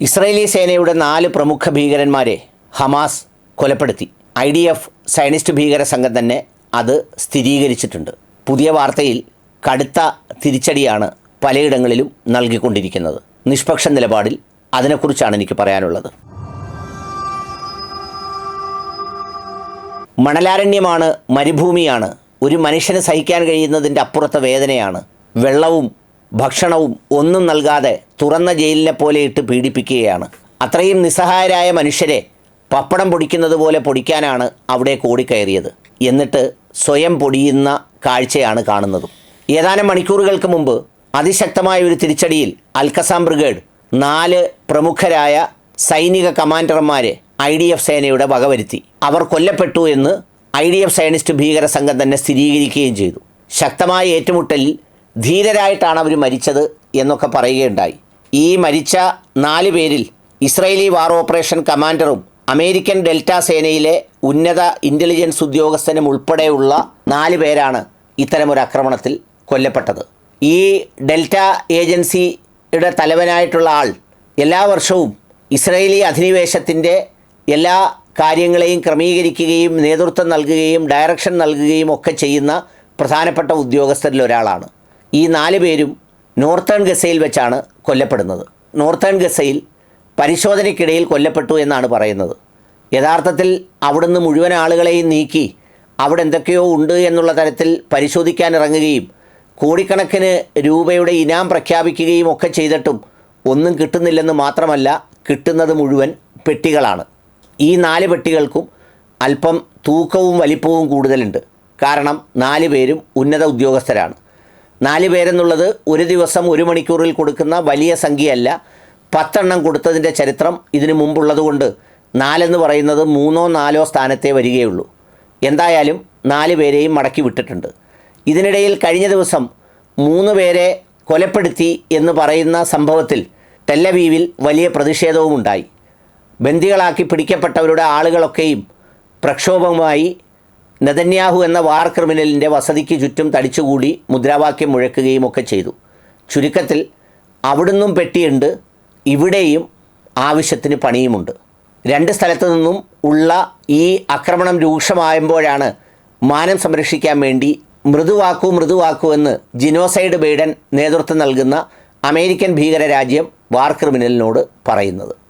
Israeli സേനയുടെ നാല് പ്രമുഖ ഭീകരന്മാരെ ഹമാസ് കൊലപ്പെടുത്തി. ഐ ഡി എഫ് സയനിസ്റ്റ് ഭീകര സംഘം തന്നെ അത് സ്ഥിരീകരിച്ചിട്ടുണ്ട്. പുതിയ വാർത്തയിൽ കടുത്ത തിരിച്ചടിയാണ് പലയിടങ്ങളിലും നൽകിക്കൊണ്ടിരിക്കുന്നത്. നിഷ്പക്ഷ നിലപാടിൽ അതിനെക്കുറിച്ചാണ് എനിക്ക് പറയാനുള്ളത്. മണലാരണ്യമാണ് മരുഭൂമിയാണ്. ഒരു മനുഷ്യന് സഹിക്കാൻ കഴിയുന്നതിന്റെ അപ്പുറത്തെ വേദനയാണ് വെള്ളവും ഭക്ഷണവും ഒന്നും നൽകാതെ തുറന്ന ജയിലിനെ പോലെ ഇട്ട് പീഡിപ്പിക്കുകയാണ്. അത്രയും നിസ്സഹായരായ മനുഷ്യരെ പപ്പടം പൊടിക്കുന്നത് പോലെ പൊടിക്കാനാണ് അവിടെ കൂടിക്കയറിയത് എന്നിട്ട് സ്വയം പൊടിയുന്ന കാഴ്ചയാണ് കാണുന്നതും. ഏതാനും മണിക്കൂറുകൾക്ക് മുമ്പ് അതിശക്തമായ ഒരു തിരിച്ചടിയിൽ അൽക്കസാം ബ്രിഗേഡ് നാല് പ്രമുഖരായ സൈനിക കമാൻഡർമാരെ ഐ ഡി എഫ് സേനയുടെ വകവരുത്തി അവർ കൊല്ലപ്പെട്ടു എന്ന് ഐ ഡി എഫ് സയനിസ്റ്റ് ഭീകര സംഘം തന്നെ സ്ഥിരീകരിക്കുകയും ചെയ്തു. ശക്തമായ ഏറ്റുമുട്ടലിൽ ധീരരായിട്ടാണ് അവർ മരിച്ചത് എന്നൊക്കെ പറയുകയുണ്ടായി. ഈ മരിച്ച നാല് പേരിൽ ഇസ്രയേലി വാർ ഓപ്പറേഷൻ കമാൻഡറും അമേരിക്കൻ ഡെൽറ്റ സേനയിലെ ഉന്നത ഇന്റലിജൻസ് ഉദ്യോഗസ്ഥനും ഉൾപ്പെടെയുള്ള നാല് പേരാണ് ഇത്തരമൊരു ആക്രമണത്തിൽ കൊല്ലപ്പെട്ടത്. ഈ ഡെൽറ്റ ഏജൻസിയുടെ തലവനായിട്ടുള്ള ആൾ എല്ലാ വർഷവും ഇസ്രയേലി അധിനിവേശത്തിന്റെ എല്ലാ കാര്യങ്ങളെയും ക്രമീകരിക്കുകയും നേതൃത്വം നൽകുകയും ഡയറക്ഷൻ നൽകുകയും ഒക്കെ ചെയ്യുന്ന പ്രധാനപ്പെട്ട ഉദ്യോഗസ്ഥരിൽ ഒരാളാണ് ഈ നാല് പേരും നോർത്തേൺ ഗസയിൽ വെച്ചാണ് കൊല്ലപ്പെടുന്നത്. നോർത്തേൺ ഗസയിൽ പരിശോധനയ്ക്കിടയിൽ കൊല്ലപ്പെട്ടു എന്നാണ് പറയുന്നത്. യഥാർത്ഥത്തിൽ അവിടുന്ന് മുഴുവൻ ആളുകളെയും നീക്കി അവിടെ എന്തൊക്കെയോ ഉണ്ട് എന്നുള്ള തരത്തിൽ പരിശോധിക്കാൻ ഇറങ്ങുകയും കോടിക്കണക്കിന് രൂപയുടെ ഇനാം പ്രഖ്യാപിക്കുകയും ഒക്കെ ചെയ്തിട്ടും ഒന്നും കിട്ടുന്നില്ലെന്ന് മാത്രമല്ല കിട്ടുന്നത് മുഴുവൻ പെട്ടികളാണ്. ഈ നാല് പെട്ടികൾക്കും അല്പം തൂക്കവും വലിപ്പവും കൂടുതലുണ്ട്. കാരണം നാല് പേരും ഉന്നത ഉദ്യോഗസ്ഥരാണ്. നാല് പേരെന്നുള്ളത് ഒരു ദിവസം ഒരു മണിക്കൂറിൽ കൊടുക്കുന്ന വലിയ സംഖ്യയല്ല. പത്തെണ്ണം കൊടുത്തതിന്റെ ചരിത്രം ഇതിനു മുമ്പുള്ളതുകൊണ്ട് നാലെന്ന് പറയുന്നത് മൂന്നോ നാലോ സ്ഥാനത്തെ വരികയുള്ളൂ. എന്തായാലും നാല് പേരെയും മടക്കി വിട്ടിട്ടുണ്ട്. ഇതിനിടയിൽ കഴിഞ്ഞ ദിവസം മൂന്ന് പേരെ കൊലപ്പെടുത്തി എന്ന് പറയുന്ന സംഭവത്തിൽ ടെല്ലവീവിൽ വലിയ പ്രതിഷേധവുമുണ്ടായി. ബന്ദികളാക്കി പിടിക്കപ്പെട്ടവരുടെ ആളുകളൊക്കെയും പ്രക്ഷോഭവുമായി നെതന്യാഹു എന്ന വാർ ക്രിമിനലിന്റെ വസതിക്ക് ചുറ്റും തടിച്ചുകൂടി മുദ്രാവാക്യം മുഴക്കുകയും ഒക്കെ ചെയ്തു. ചുരുക്കത്തിൽ അവിടുന്നും പെട്ടിയുണ്ട് ഇവിടെയും ആവശ്യത്തിന് പണിയുമുണ്ട്. രണ്ട് സ്ഥലത്തു നിന്നും ഉള്ള ഈ ആക്രമണം രൂക്ഷമാകുമ്പോഴാണ് മാനം സംരക്ഷിക്കാൻ വേണ്ടി മൃദുവാക്കൂ മൃദുവാക്കൂ എന്ന് ജിനോസൈഡ് ബൈഡൻ നേതൃത്വം നൽകുന്ന അമേരിക്കൻ ഭീകര രാജ്യം വാർ ക്രിമിനലിനോട് പറയുന്നത്.